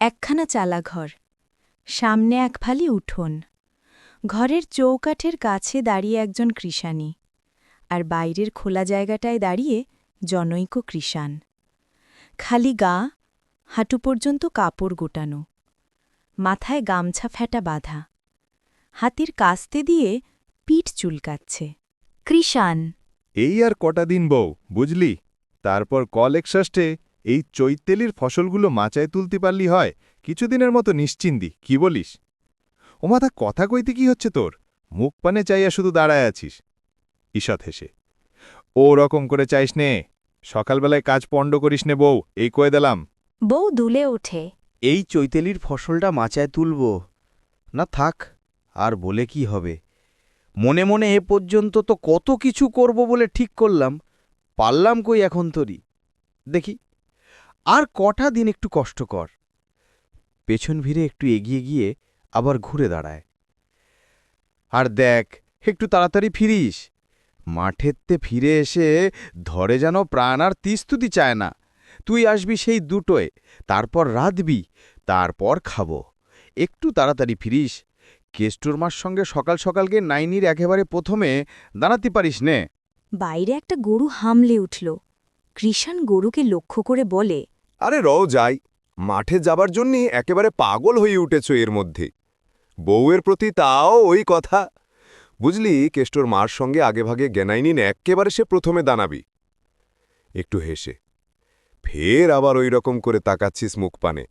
একখানা চালাঘর। সামনে এক ফালি উঠোন। ঘরের চৌকাঠের কাছে দাঁড়িয়ে একজন কৃষাণী। আর বাইরের খোলা জায়গাটায় দাঁড়িয়ে জনৈক কৃষাণ। খালি গা, হাঁটু পর্যন্ত কাপড় গোটানো। মাথায় গামছা ফেটা বাঁধা। হাতির কাস্তে দিয়ে পিঠ চুলকাচ্ছে। কৃষাণ। এই আর কটা দিন বউ, বুঝলি? তারপর কল এই চৈতেলির ফসলগুলো মাচায় তুলতে পারলি হয় কিছুদিনের মতো নিশ্চিন্দি কি বলিস? ও মাথা কথা কইতে কি হচ্ছে তোর? মুখ পানে চাইয়া শুধু দাঁড়ায় আছিস। ঈষৎ হেসে ও রকম করে চাইস নে সকালবেলায় কাজ পণ্ড করিস নে বউ এই কয়ে দিলাম। বউ দুলে ওঠে। এই চৈতেলির ফসলটা মাচায় তুলব। না থাক আর বলে কি হবে? মনে মনে এ পর্যন্ত তো কত কিছু করব বলে ঠিক করলাম। পারলাম কই এখন তরি? দেখি। আর কটা দিন একটু কষ্টকর। পেছন ভিড়ে একটু এগিয়ে গিয়ে আবার ঘুরে দাঁড়ায়। আর দেখ, একটু তাড়াতাড়ি ফিরিস। মাঠেরতে ফিরে এসে ধরে যেন প্রাণ আর তিস্তুতি চায় না। তুই আসবি সেই দুটোয়, তারপর রাঁধবি, তারপর খাব। একটু তাড়াতাড়ি ফিরিস। কেষ্টুর মার সঙ্গে সকাল সকালকে নাইনির একেবারে প্রথমে দাঁড়াতে পারিস নে। বাইরে একটা গরু হামলে উঠল। কৃষাণ গরুকে লক্ষ্য করে বলে আরে রও যাই। মাঠে যাবার জন্য একেবারে পাগল হয়ে উঠেছ এর মধ্যে। বউয়ের প্রতি তাও ওই কথা। বুঝলি, কেষ্টর মার সঙ্গে আগেভাগে জ্ঞানাইনিন একেবারে সে প্রথমে দানাবি। একটু হেসে। ফের আবার ওই রকম করে তাকাচ্ছিস মুখ পানে।